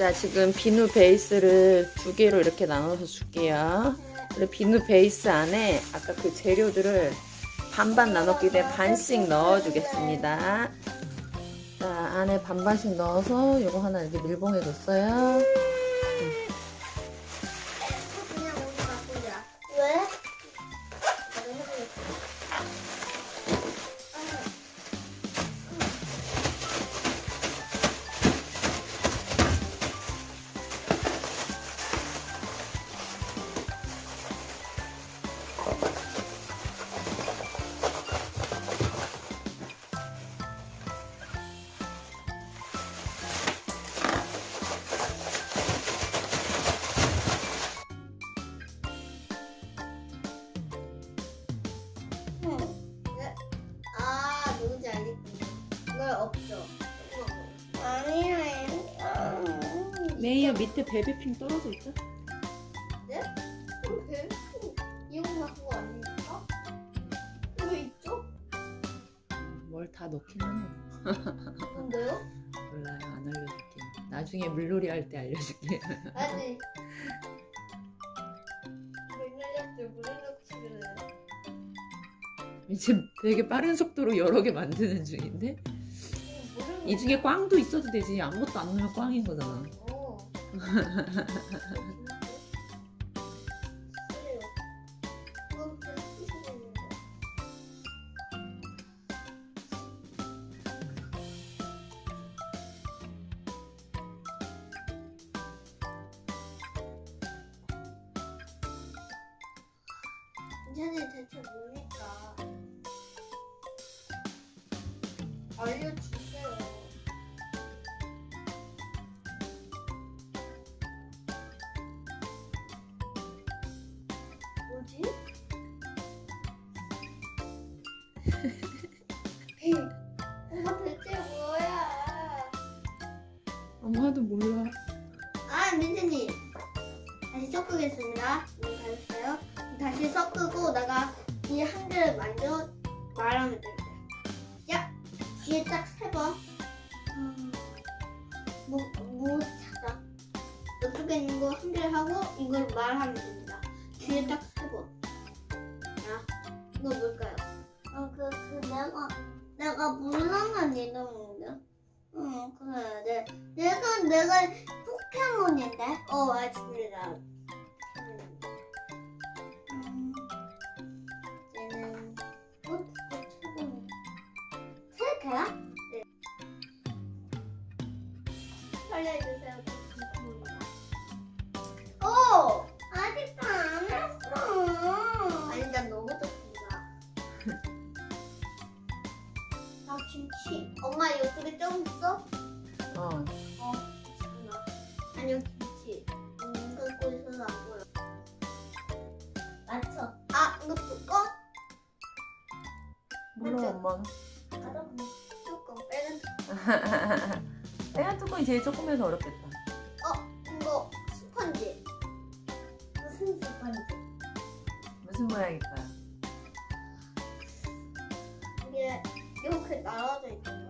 자, 지금 비누 베이스를 두 개로 이렇게 나눠서 줄게요. 그리고 비누 베이스 안에 아까 그 재료들을 반반 나눴기 때문에 반씩 넣어주겠습니다. 자, 안에 반반씩 넣어서 요거 하나 이렇게 밀봉해 줬어요. 없죠. 아니야. 메이어 밑에 베비핑 떨어져 있죠? 네? 왜? 이용만 그거 아닙니까? 왜 있죠? 뭘 다 넣긴 하네. 뭔데요? 몰라요. 안 알려줄게. 나중에 물놀이 할 때 알려줄게. 아니. 잡지 물을 넣기를. 지금 되게 빠른 속도로 여러 개 만드는 중인데? 이 중에 꽝도 있어도 되지. 아무것도 안 넣으면 꽝인 거잖아. 인터넷 대체 뭡니까? 알려주세요. 엄마 대체 뭐야? 엄마도 몰라. 아, 민트님. 다시 섞으겠습니다. 이거 다 했어요. 다시 섞고 내가 이한 개를 만져 말하면 됩니다. 야, 뒤에 딱 세 번. 음, 뭐, 뭐 찾아. 이쪽에 있는 거한 개를 하고 이걸 말하면 됩니다. 뒤에 딱 세 번. 야, 이거 뭘까요? 어, 그, 그, 내가, 내가 몰라만 이름인데. 응, 그래. 네. 내가, 내가 포켓몬인데? 어, 맞습니다. 음, 얘는, 어, 어, 최고네. 세 개야? 네. 살려주세요, 엄마, 이쪽에 좀 있어? 어. 어. 아니요, 김치. 음, 긁고 있어서 안 보여. 맞춰. 아, 이거 뚜껑? 몰라, 맞죠? 엄마는. 가자. 뚜껑, 빨간. 빨간 뚜껑이 제일 조금해서 어렵겠다. 어, 이거 스펀지. 무슨 스펀지? 무슨 모양일까요? 이게 이렇게 나눠져 거